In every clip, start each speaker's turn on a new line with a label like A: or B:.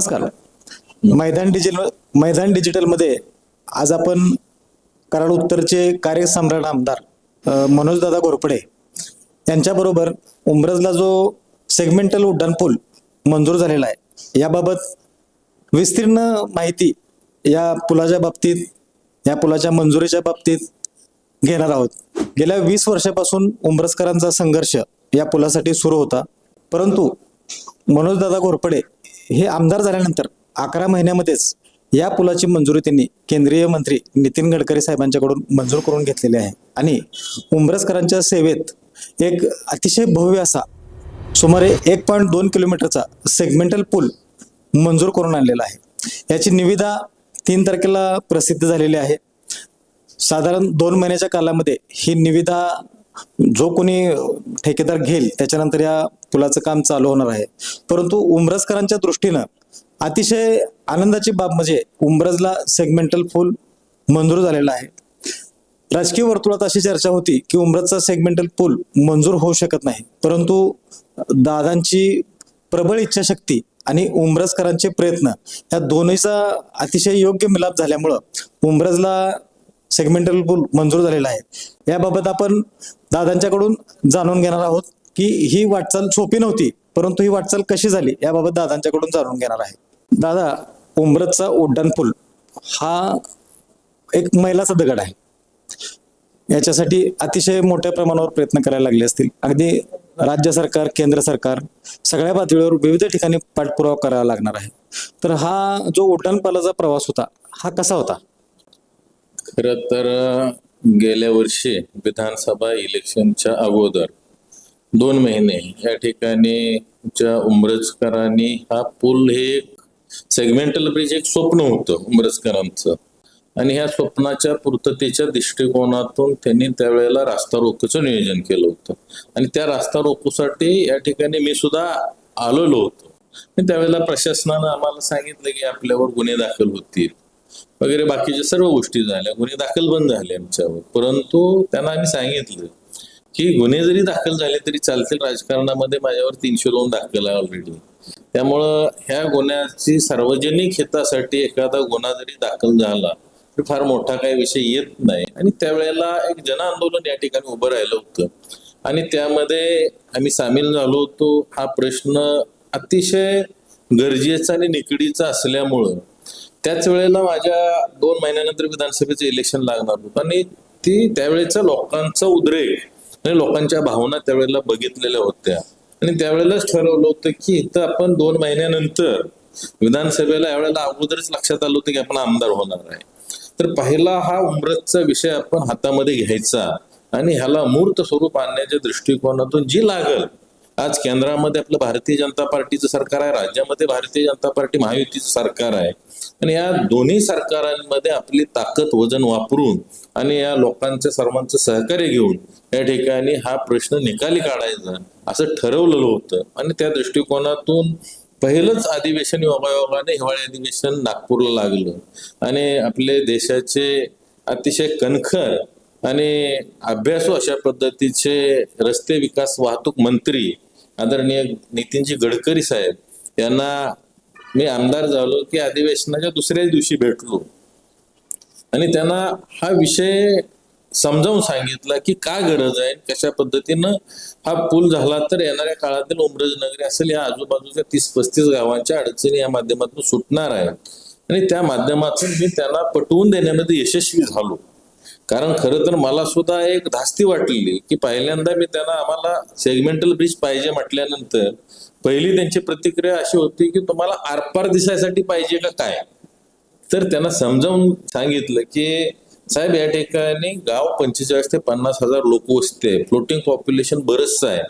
A: नमस्कार. मैदान डिजिटल मैदान डिजिटलमध्ये आज आपण कराड उत्तरचे कार्यसम्राट आमदार मनोजदादा घोरपडे यांच्याबरोबर उमरजला जो सेगमेंटल उड्डाण पूल मंजूर झालेला आहे याबाबत विस्तीर्ण माहिती या पुलाच्या बाबतीत या पुलाच्या मंजुरीच्या बाबतीत घेणार आहोत. गेल्या वीस वर्षापासून उमरजकरांचा संघर्ष या पुलासाठी सुरू होता परंतु मनोजदादा घोरपडे हे आमदार झाल्यानंतर अकरा महिन्यामध्येच या पुलाची मंजुरी त्यांनी केंद्रीय मंत्री नितीन गडकरी साहेबांच्याकडून मंजूर करून घेतलेली आहे. आणि उंबरसकरांच्या सेवेत एक अतिशय भव्य असा सुमारे एक पॉईंट दोन किलोमीटरचा सेगमेंटल पूल मंजूर करून आणलेला आहे. याची निविदा तीन तारखेला प्रसिद्ध झालेली आहे. साधारण दोन महिन्याच्या कालामध्ये ही निविदा जो कोणी ठेकेदार घेईल त्याच्यानंतर या पुलाचं काम चालू होणार आहे. परंतु उमरजकरांच्या दृष्टीनं अतिशय आनंदाची बाब म्हणजे उमरजला सेगमेंटल पूल मंजूर झालेला आहे. राजकीय वर्तुळात अशी चर्चा होती की उमरजचा सेगमेंटल पूल मंजूर होऊ शकत नाही. परंतु दादांची प्रबळ इच्छाशक्ती आणि उमरजकरांचे प्रयत्न या दोन्हीचा अतिशय योग्य मिलाप झाल्यामुळं उमरजला सेगमेंटल पूल मंजूर झालेला आहे. याबाबत आपण दादांच्याकडून जाणून घेणार आहोत की ही वाटचाल सोपी नव्हती परंतु ही वाटचाल कशी झाली याबाबत दादांच्याकडून जाणून घेणार आहे. दादा उमरतचा उड्डाण पूल हा एक मैलाचा दगड आहे. याच्यासाठी अतिशय मोठ्या प्रमाणावर प्रयत्न करायला लागले असतील. अगदी राज्य सरकार केंद्र सरकार सगळ्या पातळीवर विविध ठिकाणी पाठपुरावा करावा लागणार आहे. तर हा जो उड्डाणपालाचा प्रवास होता हा कसा होता?
B: खर तर गेल्या वर्षी विधानसभा इलेक्शनच्या अगोदर दोन महिने या ठिकाणी च्या उमरजकरांनी हा पूल हे एक सेगमेंटल ब्रिज एक स्वप्न होतं उमरजकरांचं. आणि ह्या स्वप्नाच्या पूर्ततेच्या दृष्टिकोनातून त्यांनी त्यावेळेला रास्ता रोकोचं नियोजन केलं होतं. आणि त्या रास्ता रोकोसाठी या ठिकाणी मी सुद्धा आलेलो होतो. त्यावेळेला प्रशासनानं आम्हाला सांगितलं की आपल्यावर गुन्हे दाखल होतील. वगैरे बाकीच्या सर्व गोष्टी झाल्या. गुन्हे दाखल बंद झाले आमच्यावर. परंतु त्यांना आम्ही सांगितलं की गुन्हे जरी दाखल झाले तरी चालतील राजकारणामध्ये माझ्यावर तीनशे दोन दाखल आहे ऑलरेडी त्यामुळं ह्या गुन्ह्याची सार्वजनिक हितासाठी एखादा गुन्हा जरी दाखल झाला तर फार मोठा काही विषय येत नाही. आणि त्यावेळेला एक जन आंदोलन या ठिकाणी उभं राहिलं होतं. आणि त्यामध्ये आम्ही सामील झालो होतो. हा प्रश्न अतिशय गरजेचा आणि निकडीचा असल्यामुळं त्याच वेळेला माझ्या दोन महिन्यानंतर विधानसभेचं इलेक्शन लागणार होतं. आणि ती त्यावेळेचा लोकांचा उद्रेक आणि लोकांच्या भावना त्यावेळेला बघितलेल्या होत्या. आणि त्यावेळेलाच ठरवलं होतं की इथं आपण दोन महिन्यानंतर विधानसभेला यावेळेला अगोदरच लक्षात आलं होतं की आपण आमदार होणार आहे. तर पहिला हा उमरतचा विषय आपण हातामध्ये घ्यायचा आणि ह्याला मूर्त स्वरूप आणण्याच्या दृष्टिकोनातून जी लागल आज केंद्रामध्ये आपलं भारतीय जनता पार्टीचं सरकार आहे राज्यामध्ये भारतीय जनता पार्टी महायुतीचं सरकार आहे. आणि या दोन्ही सरकारांमध्ये आपली ताकद वजन वापरून आणि या लोकांच्या सर्वांचं सहकार्य घेऊन या ठिकाणी हा प्रश्न निकाली काढायचा असं ठरवलेलं होतं. आणि त्या दृष्टिकोनातून पहिलंच अधिवेशन योगायोगाने हिवाळी अधिवेशन नागपूरला लागलं. आणि आपले देशाचे अतिशय कणखर आणि अभ्यासू अशा पद्धतीचे रस्ते विकास वाहतूक मंत्री आदरणीय नितीनजी गडकरी साहेब यांना मी आमदार झालो की अधिवेशनाच्या दुसऱ्याच दिवशी भेटलो. आणि त्यांना हा विषय समजावून सांगितला की का गरज आहे कशा पद्धतीनं हा पूल झाला तर येणाऱ्या काळातील उमरज नगरी असेल या आजूबाजूच्या तीस पस्तीस गावांच्या अडचणी या माध्यमातून सुटणार आहेत आणि त्या माध्यमातून मी त्यांना पटवून देण्यामध्ये यशस्वी झालो. कारण खरं तर मला सुद्धा एक धास्ती वाटलेली की पहिल्यांदा मी त्यांना आम्हाला सेगमेंटल ब्रिज पाहिजे म्हटल्यानंतर पहिली त्यांची प्रतिक्रिया अशी होती की तुम्हाला आरपार दिसायसाठी पाहिजे का काय? तर त्यांना समजावून सांगितलं की साहेब या ठिकाणी गाव पंचेचाळीस ते पन्नास हजार लोक वसते फ्लोटिंग पॉप्युलेशन बरंचसं आहे.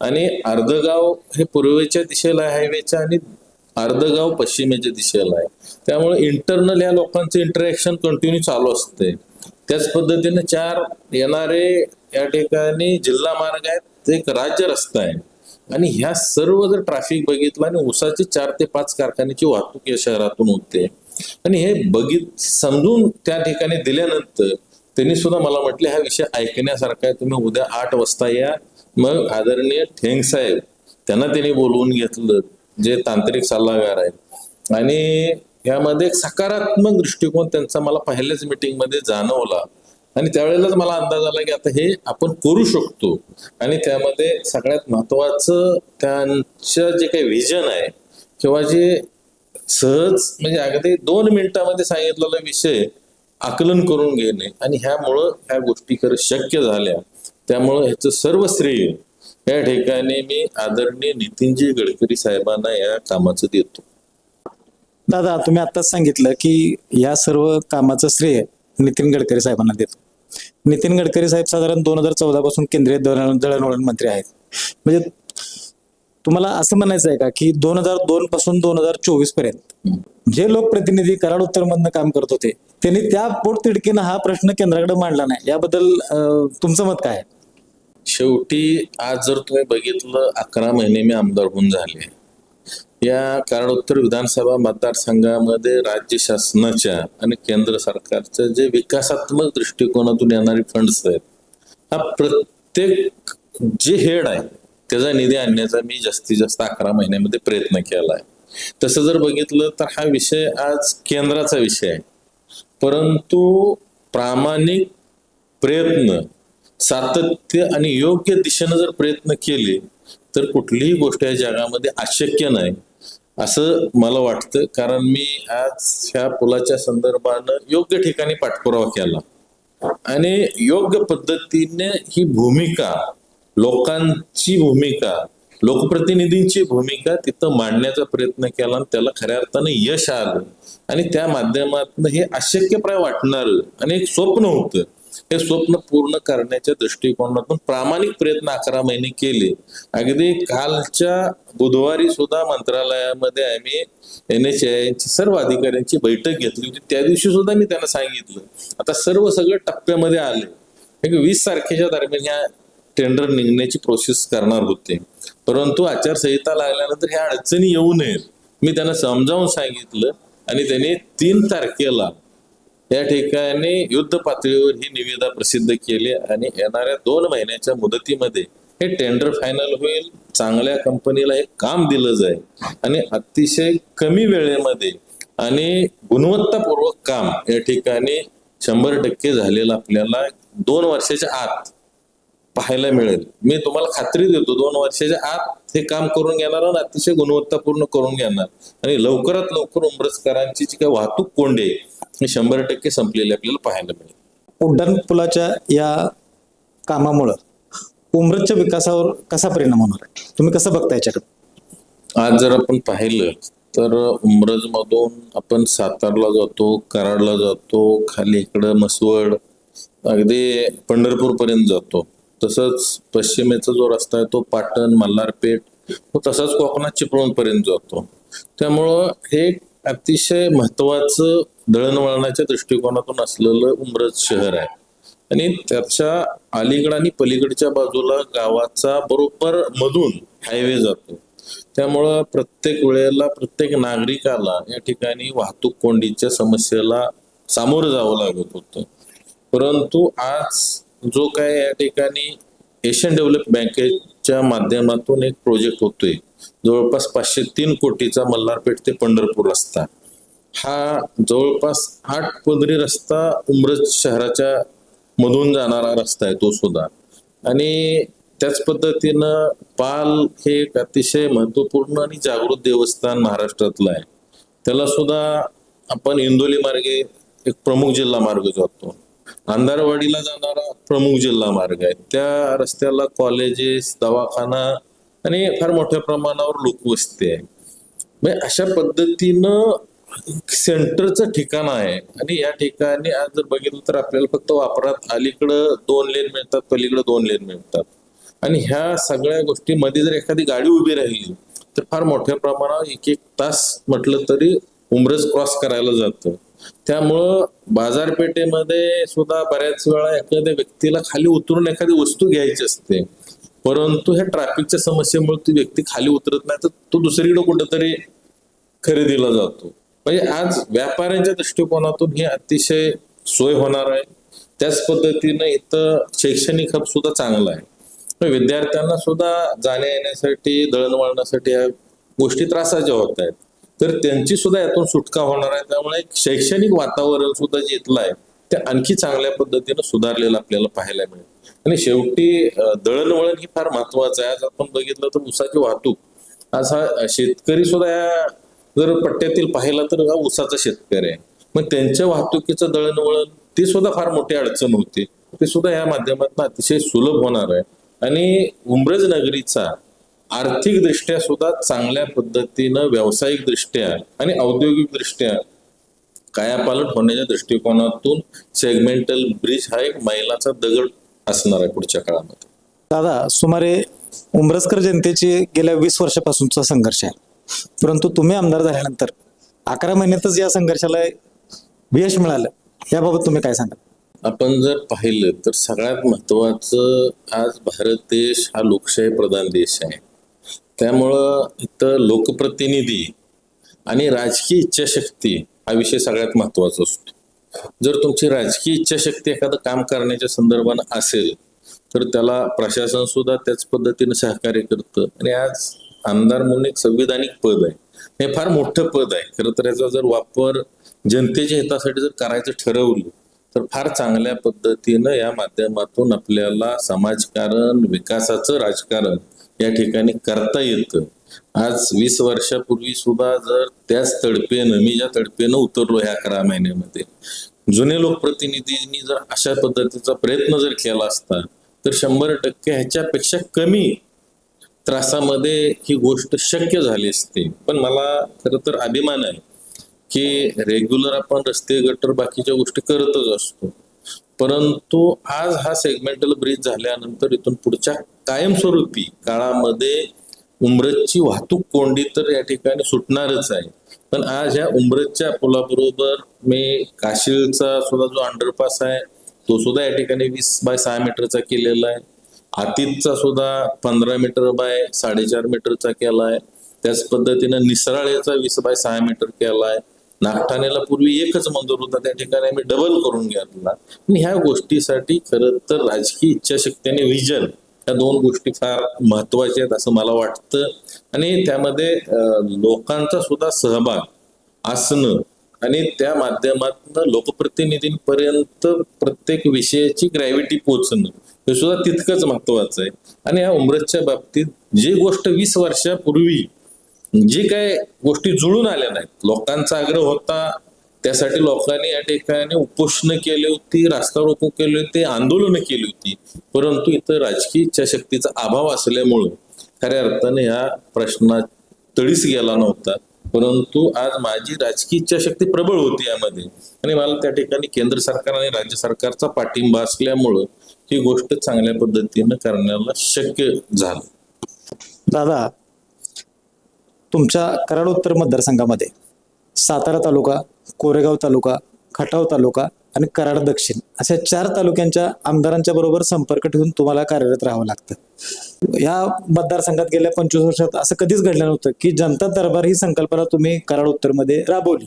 B: आणि अर्ध गाव हे पूर्वेच्या दिशेला आहे हायवेच्या आणि अर्ध गाव पश्चिमेच्या दिशेला आहे. त्यामुळे इंटरनल या लोकांचं इंटरॅक्शन कंटिन्यू चालू असते. त्याच पद्धतीने चार येणारे या ठिकाणी जिल्हा मार्ग आहेत एक राज्य रस्ता आहे. आणि ह्या सर्व जर ट्रॅफिक बघितलं आणि ऊसाचे चार ते पाच कारखान्याची वाहतूक या शहरातून होते. आणि हे बघित समजून त्या ठिकाणी दिल्यानंतर त्यांनी सुद्धा मला म्हटले हा विषय ऐकण्यासारखा आहे. तुम्ही उद्या आठ वाजता या. मग आदरणीय ठेंग साहेब त्यांना त्यांनी बोलवून घेतलं जे तांत्रिक सल्लागार आहेत. आणि यामध्ये एक सकारात्मक दृष्टिकोन त्यांचा मला पहिल्याच मीटिंगमध्ये जाणवला. आणि त्यावेळेलाच मला अंदाज आला की आता हे आपण करू शकतो. आणि त्यामध्ये सगळ्यात महत्वाचं त्यांचं जे काही व्हिजन आहे किंवा जे सहज म्हणजे अगदी दोन मिनिटामध्ये सांगितलेला विषय आकलन करून घेणे आणि ह्यामुळं ह्या गोष्टी खरं शक्य झाल्या. त्यामुळं ह्याचं सर्व श्रेय या ठिकाणी मी आदरणीय नितीनजी गडकरी साहेबांना या कामाचं देतो.
A: दादा तुम्ही आत्ताच सांगितलं की या सर्व कामाचं श्रेय नितीन गडकरी साहेबांना देतो. नितीन गडकरी साहेब साधारण दोन हजार चौदा पासून केंद्रीय दळणवळण मंत्री आहेत. म्हणजे तुम्हाला असं म्हणायचं आहे का की दोन हजार दोन पासून दोन हजार चोवीसपर्यंत जे लोकप्रतिनिधी कराड उत्तर मधनं काम करत होते त्यांनी त्या पोटतिडकीनं हा प्रश्न केंद्राकडे मांडला नाही. याबद्दल तुमचं मत काय आहे?
B: शेवटी आज जर तुम्ही बघितलं अकरा महिने मी आमदार होऊन झाले. या कारणोत्तर विधानसभा मतदारसंघामध्ये राज्य शासनाच्या आणि केंद्र सरकारच्या जे विकासात्मक दृष्टिकोनातून येणारे फंड्स आहेत हा प्रत्येक जे हेड आहे त्याचा निधी आणण्याचा मी जास्तीत जास्त अकरा महिन्यामध्ये प्रयत्न केला आहे. तसं जर बघितलं तर हा विषय आज केंद्राचा विषय आहे. परंतु प्रामाणिक प्रयत्न सातत्य आणि योग्य दिशेनं जर प्रयत्न केले तर कुठलीही गोष्ट या जगामध्ये अशक्य नाही. असं मला वाटतं कारण मी आज ह्या पुलाच्या संदर्भानं योग्य ठिकाणी पाठपुरावा केला. आणि योग्य पद्धतीने ही भूमिका लोकांची भूमिका लोकप्रतिनिधींची भूमिका तिथं मांडण्याचा प्रयत्न केला आणि त्याला खऱ्या अर्थानं यश आलं. आणि त्या माध्यमातून हे अशक्यप्राय वाटणार आणि एक स्वप्न होतं हे स्वप्न पूर्ण करण्याच्या दृष्टिकोनातून प्रामाणिक प्रयत्न अकरा महिने केले. अगदी कालच्या बुधवारी सुद्धा मंत्रालयामध्ये आम्ही एन एच सर्व अधिकाऱ्यांची बैठक घेतली होती. त्या दिवशी सुद्धा मी त्यांना सांगितलं. आता सर्व सगळं टप्प्यामध्ये आले वीस तारखेच्या दरम्यान ह्या टेंडर निघण्याची प्रोसेस करणार होते. परंतु आचारसंहिता लागल्यानंतर ह्या अडचणी येऊ नयेत. मी त्यांना समजावून सांगितलं आणि त्यांनी तीन तारखेला या ठिकाणी युद्ध पातळीवर ही निविदा प्रसिद्ध केली आणि येणाऱ्या दोन महिन्याच्या मुदतीमध्ये हे टेंडर फायनल होईल. चांगल्या कंपनीला एक काम दिलं जाईल. आणि अतिशय कमी वेळेमध्ये आणि गुणवत्तापूर्वक काम या ठिकाणी शंभर टक्के झालेलं आपल्याला दोन वर्षाच्या आत पाहायला मिळेल. मी तुम्हाला खात्री देतो दोन वर्षाच्या आत हे काम करून घेणार आणि अतिशय गुणवत्तापूर्ण करून घेणार. आणि लवकरात लवकर उंबरसकरांची जी काही वाहतूक कोंडी आहे ही शंभर टक्के संपलेली आपल्याला पाहायला मिळेल.
A: उड्डाण पुलाच्या या कामामुळं उमरतच्या विकासावर कसा परिणाम होणार? आहे तुम्ही कसं बघता याच्याकडे?
B: आज जर आपण पाहिलं तर उमरज मधून आपण सातारला जातो कराडला जातो खाली इकडं मसवड अगदी पंढरपूर पर्यंत जातो. तसंच पश्चिमेचा जो रस्ता आहे तो पाटण मल्हारपेठ तो तसाच कोकणात चिपळूण पर्यंत जातो. त्यामुळं हे अतिशय महत्वाचं दळणवळणाच्या दृष्टिकोनातून असलेलं उमरज शहर आहे. आणि त्याच्या अलीकड आणि पलीकडच्या बाजूला गावाचा बरोबर मधून हायवे जातो. त्यामुळं प्रत्येक वेळेला प्रत्येक नागरिकाला या ठिकाणी वाहतूक कोंडीच्या समस्येला सामोरं जावं लागत होतं. परंतु आज जो काय या ठिकाणी एशियन डेव्हलप बँकेच्या माध्यमातून एक प्रोजेक्ट होतोय. जवळपास पाचशे तीन कोटीचा मल्हारपेठ ते पंढरपूर रस्ता. हा जवळपास आठ पदरी रस्ता उमरज शहराच्या मधून जाणारा रस्ता आहे तो सुद्धा. आणि त्याच पद्धतीनं पाल हे एक अतिशय महत्त्वपूर्ण आणि जागृत देवस्थान महाराष्ट्रातलं आहे. त्याला सुद्धा आपण इंदोली मार्गे एक प्रमुख जिल्हा मार्ग जातो. अंधारवाडीला जाणारा प्रमुख जिल्हा मार्ग आहे. त्या रस्त्याला कॉलेजेस दवाखाना आणि फार मोठ्या प्रमाणावर लोकवस्ती आहे. म्हणजे अशा पद्धतीनं सेंटरचं ठिकाण आहे आणि या ठिकाणी आज जर बघितलं तर आपल्याला फक्त वापरात अलीकडं दोन लेन मिळतात पलीकडं दोन लेन मिळतात. आणि ह्या सगळ्या गोष्टीमध्ये जर एखादी गाडी उभी राहिली तर फार मोठ्या प्रमाणावर एक एक तास म्हटलं तरी उमरस क्रॉस करायला जातं. त्यामुळं बाजारपेठेमध्ये सुद्धा बऱ्याच वेळा एखाद्या व्यक्तीला खाली उतरून एखादी वस्तू घ्यायची असते. परंतु ह्या ट्रॅफिकच्या समस्येमुळे ती व्यक्ती खाली उतरत नाही तर तो दुसरीकडे कुठेतरी खरेदीला जातो. म्हणजे आज व्यापाऱ्यांच्या दृष्टिकोनातून ही अतिशय सोय होणार आहे. त्याच पद्धतीनं इथं शैक्षणिक हब सुद्धा चांगला आहे. विद्यार्थ्यांना सुद्धा जाण्या येण्यासाठी दळणवळणासाठी या गोष्टी त्रासाच्या होत आहेत. तर त्यांची सुद्धा यातून सुटका होणार आहे. त्यामुळे शैक्षणिक वातावरण सुद्धा जे इथलं आहे ते आणखी चांगल्या पद्धतीनं सुधारलेलं आपल्याला पाहायला मिळेल. आणि शेवटी दळणवळण ही फार महत्वाचं आहे. आज आपण बघितलं तर ऊसाची वाहतूक. आज हा शेतकरी सुद्धा या जर पट्ट्यातील पाहिला तर हा ऊसाचा शेतकरी आहे. मग त्यांच्या वाहतुकीचं दळणवळण ती सुद्धा फार मोठी अडचण होती. ते सुद्धा या माध्यमातून अतिशय सुलभ होणार आहे. आणि उमरज नगरीचा आर्थिक दृष्ट्या सुद्धा चांगल्या पद्धतीनं व्यावसायिक दृष्ट्या आणि औद्योगिक दृष्ट्या कायापालट होण्याच्या दृष्टिकोनातून सेगमेंटल ब्रिज हा एक मैलाचा दगड असणार आहे पुढच्या काळामध्ये.
A: दादा सुमारे उमरसकर जनतेची गेल्या वीस वर्षापासूनचा संघर्ष आहे. परंतु तुम्ही आमदार झाल्यानंतर अकरा महिन्यातच या संघर्षाला यश मिळालं. याबाबत तुम्ही काय सांगाल?
B: आपण जर पाहिलं तर सगळ्यात महत्वाचं आज भारत देश हा लोकशाही प्रधान देश आहे. त्यामुळं इथं लोकप्रतिनिधी आणि राजकीय इच्छाशक्ती हा विषय सगळ्यात महत्त्वाचा असतो. जर तुमची राजकीय इच्छाशक्ती एखादं काम करण्याच्या संदर्भानं असेल तर त्याला प्रशासन सुद्धा त्याच पद्धतीने सहकार्य करतं. आणि आज आमदार म्हणून एक संविधानिक पद आहे. हे फार मोठं पद आहे. खरं तर याचा जर वापर जनतेच्या हितासाठी जर करायचं ठरवलं तर फार चांगल्या पद्धतीनं या माध्यमातून आपल्याला समाजकारण विकासाचं राजकारण या ठिकाणी करता येतं. आज वीस वर्षापूर्वी सुद्धा जर त्याच तडपेनं मी ज्या तडपेनं उतरलो ह्या अकरा महिन्यामध्ये जुने लोकप्रतिनिधींनी जर अशा पद्धतीचा प्रयत्न जर केला असता तर शंभर टक्के ह्याच्यापेक्षा कमी त्रासामध्ये ही गोष्ट शक्य झाली असते. पण मला खरं तर अभिमान आहे की रेग्युलर आपण रस्ते गटर बाकीच्या गोष्टी करतच असतो. परंतु आज हा सेगमेंटल ब्रिज झाल्यानंतर इथून पुढच्या कायमस्वरूपी काळामध्ये उमरतची वाहतूक कोंडी तर या ठिकाणी सुटणारच आहे. पण आज ह्या उमरतच्या पुलाबरोबर मी काशीचा सुद्धा जो अंडरपास आहे तो सुद्धा या ठिकाणी वीस बाय सहा मीटरचा केलेला आहे. आतीतचा सुद्धा पंधरा मीटर बाय साडेचार मीटरचा केला आहे. त्याच पद्धतीनं निसराळेचा वीस बाय सहा मीटर केला आहे. नागठाण्याला पूर्वी एकच मंजूर होता त्या ठिकाणी आम्ही डबल करून घेतला ह्या गोष्टीसाठी खरं तर राजकीय इच्छाशक्ती आणि विजन या दोन गोष्टी फार महत्त्वाच्या आहेत असं मला वाटतं. आणि त्यामध्ये लोकांचा सुद्धा सहभाग असणं आणि त्या माध्यमातून लोकप्रतिनिधींपर्यंत प्रत्येक विषयाची ग्रॅव्हिटी पोचणं हे सुद्धा तितकंच महत्वाचं आहे. आणि या उमरतच्या बाबतीत जी गोष्ट वीस वर्षापूर्वी जी काय गोष्टी जुळून आल्या नाहीत. लोकांचा आग्रह होता त्यासाठी लोकांनी या ठिकाणी उपोषण केली होती रास्ता रोको केले होते आंदोलनं केली होती. परंतु इथं राजकीय इच्छाशक्तीचा अभाव असल्यामुळं खऱ्या अर्थाने ह्या प्रश्नात तळीस गेला नव्हता. परंतु आज माझी राजकीय इच्छाशक्ती प्रबळ होती यामध्ये. आणि मला त्या ठिकाणी केंद्र सरकार आणि राज्य सरकारचा पाठिंबा असल्यामुळं ही गोष्ट चांगल्या पद्धतीनं करण्याला शक्य झालं.
A: दादा तुमच्या कराड उत्तर मतदारसंघामध्ये सातारा तालुका कोरेगाव तालुका खटाव तालुका आणि कराड दक्षिण अशा चार तालुक्यांच्या आमदारांच्या बरोबर संपर्क ठेवून तुम्हाला कार्यरत राहावं लागतं. या मतदारसंघात गेल्या पंचवीस वर्षात असं कधीच घडलं नव्हतं की जनता दरबार ही संकल्पना तुम्ही कराड उत्तरमध्ये राबवली.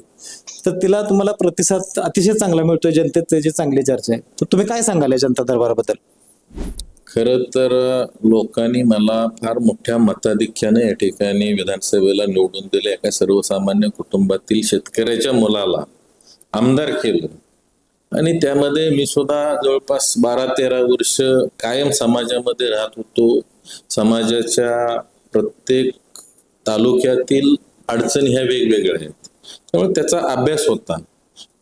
A: तर तिला तुम्हाला प्रतिसाद अतिशय चांगला मिळतोय जनतेत त्याची चांगली चर्चा आहे. तर तुम्ही काय सांगाल या जनता दरबाराबद्दल?
B: खर तर लोकांनी मला फार मोठ्या मताधिक्याने या ठिकाणी विधानसभेला निवडून दिले. एका सर्वसामान्य कुटुंबातील शेतकऱ्याच्या मुलाला आमदार केलं. आणि त्यामध्ये मी सुद्धा जवळपास बारा तेरा वर्ष कायम समाजामध्ये राहत होतो. समाजाच्या प्रत्येक तालुक्यातील अडचणी ह्या वेगवेगळ्या आहेत. त्यामुळे त्याचा अभ्यास होता.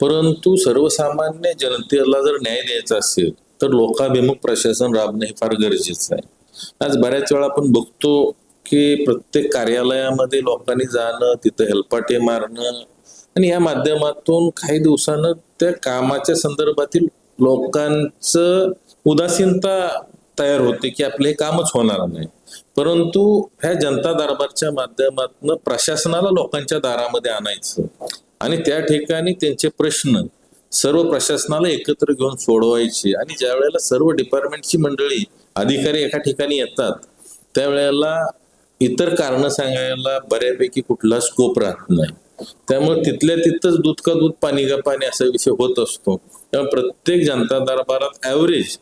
B: परंतु सर्वसामान्य जनतेला जर न्याय द्यायचा असेल तर लोकाभिमुख प्रशासन राबणं हे फार गरजेचं आहे. आज बऱ्याच वेळा आपण बघतो की प्रत्येक कार्यालयामध्ये लोकांनी जाणं तिथं हेलपाटे मारणं आणि या माध्यमातून काही दिवसानं त्या कामाच्या संदर्भातील लोकांचं उदासीनता तयार होते की आपलं हे कामच होणार नाही. परंतु ह्या जनता दरबारच्या माध्यमातून प्रशासनाला लोकांच्या दारामध्ये आणायचं आणि त्या ठिकाणी त्यांचे प्रश्न सर्व प्रशासनाला एकत्र घेऊन सोडवायची आणि ज्या वेळेला सर्व डिपार्टमेंटची मंडळी अधिकारी एका ठिकाणी येतात त्यावेळेला इतर कारण सांगायला बऱ्यापैकी कुठला स्कोप राहत नाही. त्यामुळे तिथल्या तिथंच दूध का दूध पाणी का पाणी असा विषय होत असतो. त्यामुळे प्रत्येक जनता दरबारात ऍव्हरेज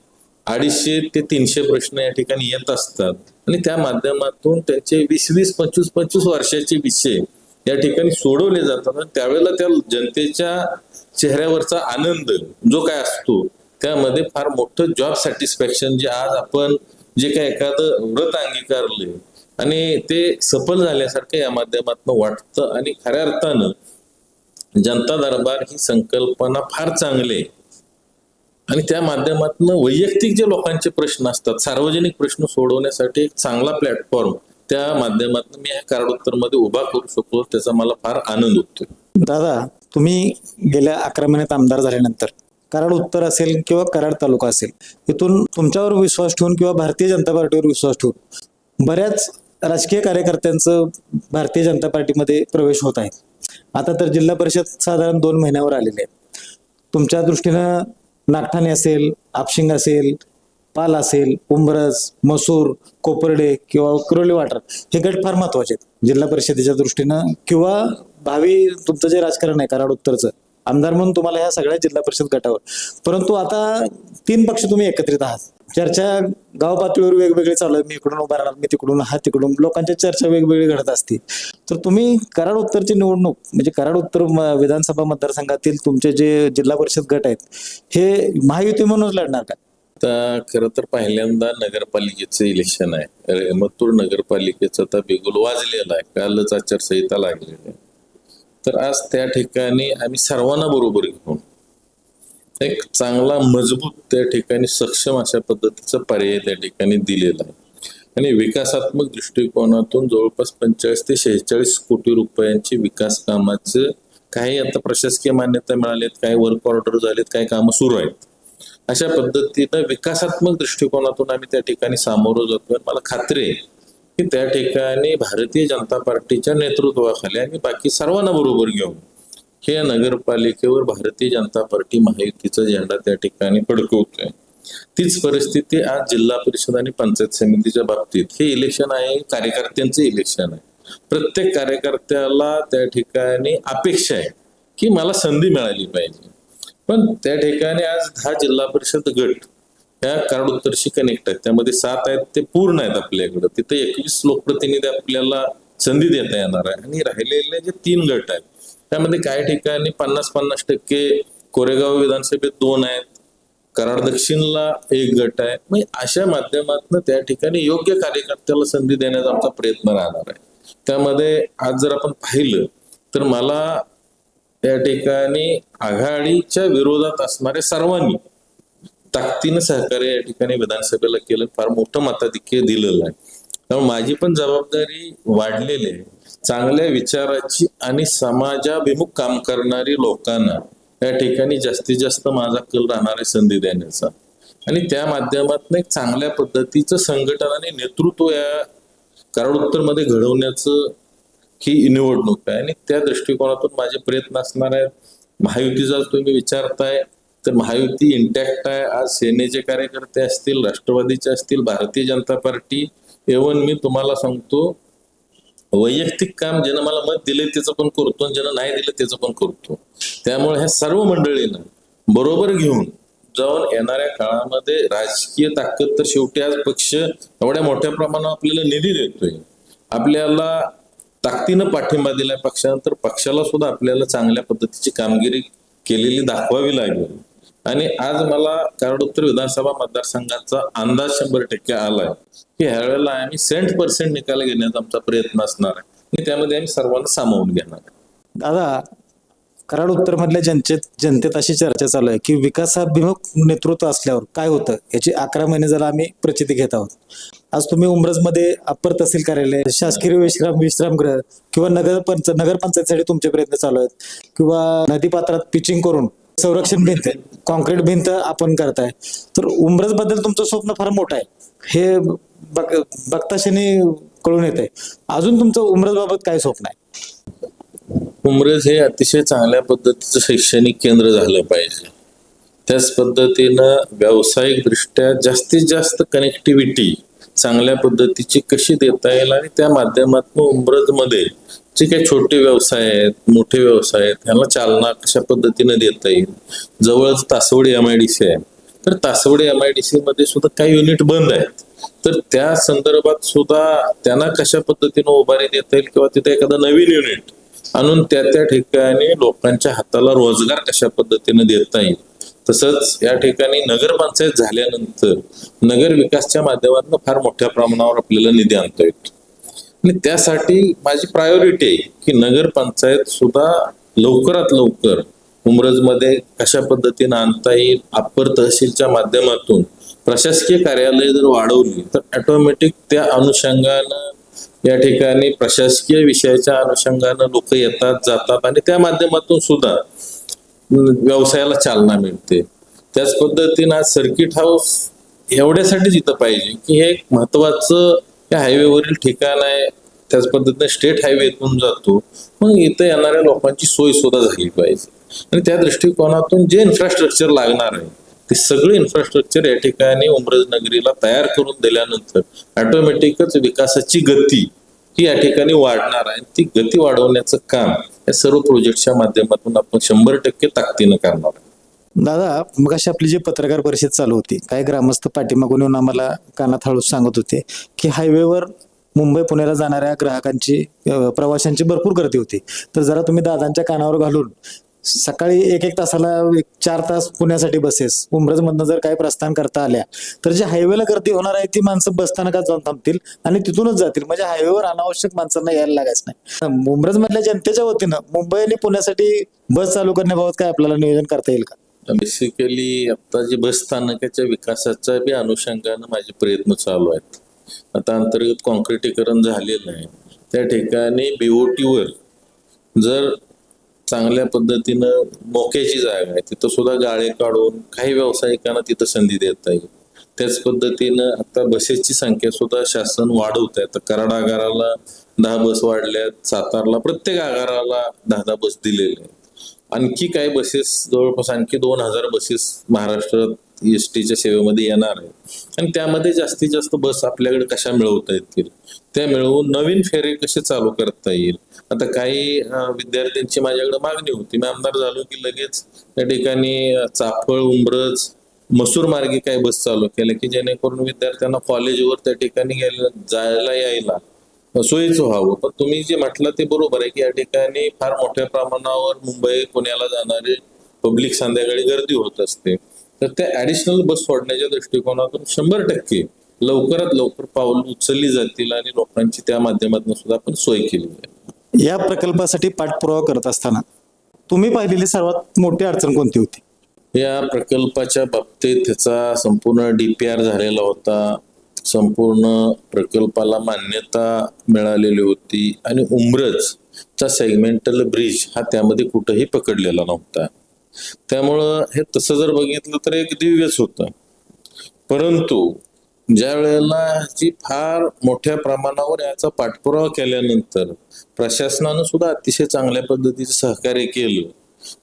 B: अडीचशे ते तीनशे प्रश्न या ठिकाणी येत असतात. आणि त्या माध्यमातून त्यांचे वीस वीस पंचवीस पंचवीस वर्षाचे विषय या ठिकाणी सोडवले जातात. आणि त्यावेळेला त्या जनतेच्या चेहऱ्यावरचा आनंद जो काय असतो त्यामध्ये फार मोठं जॉब सॅटिस्फॅक्शन जे आज आपण जे काय एखादं व्रत अंगीकारले आणि ते सफल झाल्यासारखं या माध्यमातून वाटतं आणि खऱ्या अर्थानं जनता दरबार ही संकल्पना फार चांगली आहे. आणि त्या माध्यमातून वैयक्तिक जे लोकांचे प्रश्न असतात सार्वजनिक प्रश्न सोडवण्यासाठी एक चांगला प्लॅटफॉर्म त्या माध्यमातून मी ह्या कार्डमध्ये उभा करू शकलो त्याचा मला फार आनंद होतोय.
A: दादा तुम्ही गेल्या अकरा महिन्यात आमदार झाल्यानंतर कराड उत्तर असेल किंवा कराड तालुका असेल इथून तुमच्यावर विश्वास ठेवून किंवा भारतीय जनता पार्टीवर विश्वास ठेवून बऱ्याच राजकीय कार्यकर्त्यांचं भारतीय जनता पार्टीमध्ये प्रवेश होत आहे. आता तर जिल्हा परिषद साधारण दोन महिन्यावर आलेले आहे. तुमच्या दृष्टीनं नागठाणे असेल आपशिंग असेल पाल असेल उंबरस मसूर कोपर्डे किंवा कुरोली वाटर हे गट फार महत्त्वाचे आहेत. जिल्हा परिषदेच्या दृष्टीनं किंवा भावी तुमचं जे राजकारण आहे कराड उत्तरचं आमदार म्हणून तुम्हाला ह्या सगळ्या जिल्हा परिषद गटावर. परंतु आता तीन पक्ष तुम्ही एकत्रित आहात. चर्चा गाव पातळीवर वेगवेगळी चालू आहे. मी इकडून उभा राहणार मी तिकडून हा तिकडून लोकांच्या चर्चा वेगवेगळी घडत असते. तर तुम्ही कराड उत्तरची निवडणूक म्हणजे कराड उत्तर म- विधानसभा मतदारसंघातील तुमचे जे जिल्हा परिषद गट आहेत हे महायुती म्हणूनच लढणार का?
B: आता खरं तर पहिल्यांदा नगरपालिकेचं इलेक्शन आहे. अहमदपूर नगरपालिकेचं आता बिगुल वाजलेलं आहे. कालच आचारसंहिता लागलेली आहे. तर आज त्या ठिकाणी आम्ही सर्वांना बरोबर घेऊन एक चांगला मजबूत त्या ठिकाणी सक्षम अशा पद्धतीचा पर्याय त्या ठिकाणी दिलेला आहे. आणि विकासात्मक दृष्टिकोनातून जवळपास पंचेचाळीस ते शेहेचाळीस कोटी रुपयांची विकास कामाचं काही आता प्रशासकीय मान्यता मिळालेत काही वर्क ऑर्डर झालेत काही कामं सुरू आहेत. अशा पद्धतीनं विकासात्मक दृष्टिकोनातून आम्ही त्या ठिकाणी सामोरं जातोय. मला खात्री आहे की त्या ठिकाणी भारतीय जनता पार्टीच्या नेतृत्वाखाली आणि बाकी सर्वांना बरोबर घेऊन हे नगरपालिकेवर भारतीय जनता पार्टी महायुतीचा झेंडा त्या ठिकाणी फडकवतोय. तीच परिस्थिती आज जिल्हा परिषद आणि पंचायत समितीच्या बाबतीत. हे इलेक्शन आहे कार्यकर्त्यांचं इलेक्शन आहे. प्रत्येक कार्यकर्त्याला त्या ठिकाणी अपेक्षा आहे की मला संधी मिळाली पाहिजे. पण त्या ठिकाणी आज दहा जिल्हा परिषद गट या कारणोत्तरशी कनेक्ट आहेत. त्यामध्ये सात आहेत ते पूर्ण आहेत आपल्याकडं. तिथे एकवीस लोकप्रतिनिधी आपल्याला संधी देता येणार आहे. आणि राहिलेले जे तीन गट आहेत त्यामध्ये काही ठिकाणी पन्नास पन्नास टक्के कोरेगाव विधानसभेत दोन आहेत कराड दक्षिणला एक गट आहे. मग अशा माध्यमातून त्या ठिकाणी योग्य कार्यकर्त्याला संधी देण्याचा आमचा प्रयत्न राहणार आहे. त्यामध्ये आज जर आपण पाहिलं तर मला त्या ठिकाणी आघाडीच्या विरोधात असणाऱ्या सर्वांनी ताकदीनं सहकार्य या ठिकाणी विधानसभेला केलं. फार मोठं मताधिक्य दिलेलं आहे. त्यामुळे माझी पण जबाबदारी वाढलेली आहे. चांगल्या विचाराची आणि समाजाभिमुख काम करणारी लोकांना या ठिकाणी जास्तीत जास्त माझा कल राहणार आहे संधी देण्याचा. आणि त्या माध्यमातून एक चांगल्या पद्धतीचं संघटन आणि नेतृत्व या कराडमध्ये घडवण्याचं ही निवडणूक आहे. आणि त्या दृष्टिकोनातून माझे प्रयत्न असणार आहेत. महायुतीचा तुम्ही विचारताय तर महायुती इंटॅक्ट आहे. आज सेनेचे कार्यकर्ते असतील राष्ट्रवादीचे असतील भारतीय जनता पार्टी. एवन मी तुम्हाला सांगतो वैयक्तिक काम ज्यानं मला मत दिले त्याचं पण करतो. आणि ज्यानं नाही दिलं त्याचं पण करतो. त्यामुळे ह्या सर्व मंडळींना बरोबर घेऊन जाऊन येणाऱ्या काळामध्ये राजकीय ताकद तर शेवटी आज पक्ष एवढ्या मोठ्या प्रमाणावर आपल्याला निधी देतोय. आपल्याला ताकदीनं पाठिंबा दिलाय पक्षानंतर पक्षाला सुद्धा आपल्याला चांगल्या पद्धतीची कामगिरी केलेली दाखवावी लागेल. आणि आज मला कराड विधानसभा मतदारसंघाचा अंदाज शंभर टक्के आलाय की ह्यावेळेला आम्ही सेंट पर्सेंट निकाल घेण्याचा आमचा प्रयत्न असणार आहे. आणि त्यामध्ये आम्ही सर्वांना सामावून घेणार आहे.
A: दादा कराड उत्तर मधल्या जनतेत जनतेत अशी चर्चा चालू आहे की विकासाभिमुख नेतृत्व असल्यावर काय होतं? याची अकरा महिने झाला आम्ही प्रचिती घेत आहोत. आज तुम्ही उमरजमध्ये अप्पर तहसील कार्यालय शासकीय विश्राम विश्रामगृह किंवा नगर पंच नगरपंचायतीसाठी तुमचे प्रयत्न चालू आहेत किंवा नदीपात्रात पिचिंग करून संरक्षण भिंत कॉन्क्रीट भिंत आपण करताय. तर उमरजबद्दल तुमचं स्वप्न फार मोठं आहे. हे बघ बघताशनी कळून येत आहे अजून तुमचं उमरज बाबत काय स्वप्न आहे?
B: उमरेज हे अतिशय चांगल्या पद्धतीचं शैक्षणिक केंद्र झालं पाहिजे. त्याच पद्धतीनं व्यावसायिकदृष्ट्या जास्तीत जास्त कनेक्टिव्हिटी चांगल्या पद्धतीची कशी देता येईल आणि त्या माध्यमातून उमरजमध्ये जे काही छोटे व्यवसाय आहेत मोठे व्यवसाय आहेत ह्यांना चालना कशा पद्धतीनं देता येईल? जवळच Taswadi M I D C आहे. तर Taswadi M I D C मध्ये सुद्धा काही युनिट बंद आहेत. तर त्या संदर्भात सुद्धा त्यांना कशा पद्धतीनं उभारी देता येईल किंवा तिथे एखादं नवीन युनिट आणून त्या त्या ठिकाणी लोकांच्या हाताला रोजगार कशा पद्धतीने देता येईल? तसंच या ठिकाणी नगरपंचायत झाल्यानंतर नगर विकासच्या माध्यमातून फार मोठ्या प्रमाणावर आपल्याला निधी आणता येतो. आणि त्यासाठी माझी प्रायोरिटी आहे की नगरपंचायत सुद्धा लवकरात लवकर उमरजमध्ये कशा पद्धतीने आणता येईल? अप्पर तहसीलच्या माध्यमातून प्रशासकीय कार्यालय जर वाढवली तर ऑटोमॅटिक त्या अनुषंगानं या ठिकाणी प्रशासकीय विषयाच्या अनुषंगानं लोक येतात जातात आणि त्या माध्यमातून सुद्धा व्यवसायाला चालना मिळते. त्याच पद्धतीनं आज सर्किट हाऊस एवढ्यासाठीच इथं पाहिजे की हे एक महत्वाचं या हायवेवरील ठिकाण आहे. त्याच पद्धतीने स्टेट हायवे इथून जातो. मग इथं येणाऱ्या लोकांची सोय सुद्धा झाली पाहिजे. आणि त्या दृष्टिकोनातून जे इन्फ्रास्ट्रक्चर लागणार आहे ते सगळे इन्फ्रास्ट्रक्चर या ठिकाणी उमरज नगरीला तयार करून दिल्यानंतर ऑटोमॅटिकच विकासाची गती ही या ठिकाणी वाढणार आहे. ती गती वाढवण्याचं काम या सर्व प्रोजेक्टच्या माध्यमातून आपण शंभर टक्के ताकदीनं करणार आहे.
A: दादा मग अशी आपली जी पत्रकार परिषद चालू होती काही ग्रामस्थ पाठीमागून येऊन आम्हाला कानात हळूच सांगत होते की हायवेवर मुंबई पुण्याला जाणाऱ्या ग्राहकांची प्रवाशांची भरपूर गर्दी होती. तर जरा तुम्ही दादांच्या कानावर घालून सकाळी एक एक तासाला एक चार तास पुण्यासाठी बसेस. उमरजमधनं जर काही प्रस्थान करता आल्या तर जे हायवेला गर्दी होणार आहे ती माणसं बसस्थानकात जाऊन थांबतील आणि तिथूनच जातील. म्हणजे हायवेवर अनावश्यक माणसांना यायला लागायचं नाही. उमरज मधल्या जनतेच्या वतीनं मुंबई आणि पुण्यासाठी बस चालू करण्याबाबत काय आपल्याला नियोजन करता येईल का?
B: बेसिकली आता जे बस स्थानकाच्या विकासाच्या बी अनुषंगानं माझे प्रयत्न चालू आहेत. आता अंतर्गत कॉन्क्रिटीकरण झालेलं आहे. त्या ठिकाणी बीओटीवर जर चांगल्या पद्धतीनं मोक्याची जागा आहे. तिथं सुद्धा गाळे काढून काही व्यावसायिकांना तिथं संधी देता येईल त्याच पद्धतीनं आता बसेसची संख्या सुद्धा शासन वाढवत आहे. तर कराड आगाराला दहा बस वाढल्यात. सातारला प्रत्येक आगाराला दहा दहा बस दिलेले आहेत. आणखी काही बसेस जवळपास आणखी दोन हजार बसेस महाराष्ट्रात एस टीच्या सेवेमध्ये येणार आहे आणि त्यामध्ये जास्तीत जास्त बस आपल्याकडे कशा मिळवता येतील? त्या मिळवून नवीन फेरे कसे चालू करता येईल? आता काही विद्यार्थ्यांची माझ्याकडे मागणी होती. मी आमदार झालो की लगेच त्या ठिकाणी चाफळ उंबरज मसूर मार्गे काही बस चालू केल्या की जेणेकरून विद्यार्थ्यांना कॉलेजवर त्या ठिकाणी जायला यायला सोयीचं व्हावं. पण तुम्ही जे म्हटलं ते बरोबर आहे की या ठिकाणी फार मोठ्या प्रमाणावर मुंबई पुण्याला जाणारे पब्लिक संध्याकाळी गर्दी होत असते. तर त्या ऍडिशनल बस सोडण्याच्या दृष्टिकोनातून शंभर टक्के लवकरात लवकर पाऊल उचलली जातील आणि लोकांची त्या माध्यमातून सुद्धा आपण सोय केली जाईल.
A: या प्रकल्पासाठी पाठपुरावा करत असताना तुम्ही पाहिलेली सर्वात मोठी अडचण कोणती होती?
B: या प्रकल्पाच्या बाबतीत त्याचा संपूर्ण डी पी आर झालेला होता. संपूर्ण प्रकल्पाला मान्यता मिळालेली होती आणि उमरजचा सेगमेंटल ब्रिज हा त्यामध्ये कुठंही पकडलेला नव्हता. त्यामुळं हे तसं जर बघितलं तर एक दिव्यच होतं. परंतु ज्या वेळेला जी फार मोठ्या प्रमाणावर याचा पाठपुरावा केल्यानंतर प्रशासनानं सुद्धा अतिशय चांगल्या पद्धतीचं सहकार्य केलं.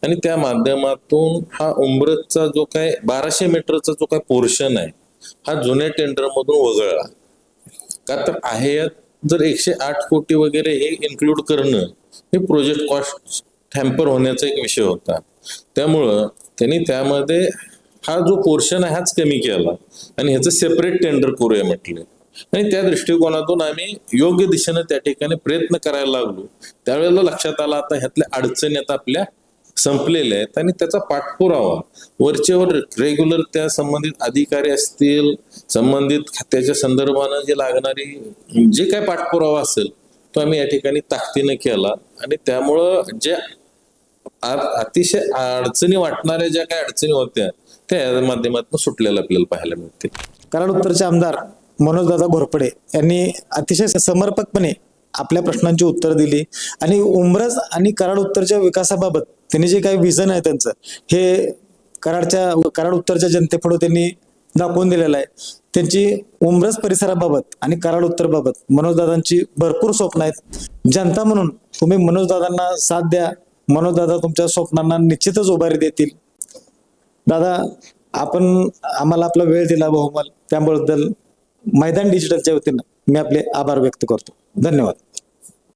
B: आणि त्या माध्यमातून हा उमरतचा जो काय बाराशे मीटरचा जो काय पोर्शन आहे हा जुन्या टेंडर मधून वगळला. का तर आहे यात जर एकशे आठ कोटी वगैरे हे इन्क्लूड करणं हे प्रोजेक्ट कॉस्ट टॅम्पर होण्याचा एक विषय होता. त्यामुळं त्यांनी त्यामध्ये हा जो पोर्शन आहे हाच कमी केला. आणि ह्याचं सेपरेट टेंडर करूया म्हटले. आणि त्या दृष्टिकोनातून आम्ही योग्य दिशेनं त्या ठिकाणी प्रयत्न करायला लागलो. त्यावेळेला लक्षात आलं आता ह्यातल्या अडचणी आता आपल्या संपलेल्या आहेत आणि त्याचा पाठपुरावा. वरचेवर रेग्युलर त्या संबंधित अधिकारी असतील संबंधित खात्याच्या संदर्भानं जे लागणारी जे काय पाठपुरावा असेल तो आम्ही या ठिकाणी ताकदीने केला. आणि त्यामुळं ज्या अतिशय अडचणी वाटणाऱ्या ज्या काही अडचणी होत्या त्या माध्यमातून सुटलेलं आपल्याला पाहायला मिळते.
A: कराड उत्तरचे आमदार मनोजदादा घोरपडे यांनी अतिशय समर्पकपणे आपल्या प्रश्नांची उत्तर दिली आणि उमरज आणि कराड उत्तरच्या विकासाबाबत त्यांनी जे काही विजन आहे त्यांचं हे कराडच्या कराड उत्तरच्या जनतेपुढे त्यांनी दाखवून दिलेलं आहे. त्यांची उमरज परिसराबाबत आणि कराड उत्तरबाबत मनोजदादांची भरपूर स्वप्न आहेत. जनता म्हणून तुम्ही मनोजदादांना साथ द्या. मनोजदादा तुमच्या स्वप्नांना निश्चितच उभारी देतील. दादा आपण आम्हाला आपला वेळ दिला बहुमल. त्याबद्दल मैदान डिजिटलच्या वतीनं मी आपले आभार व्यक्त करतो. धन्यवाद.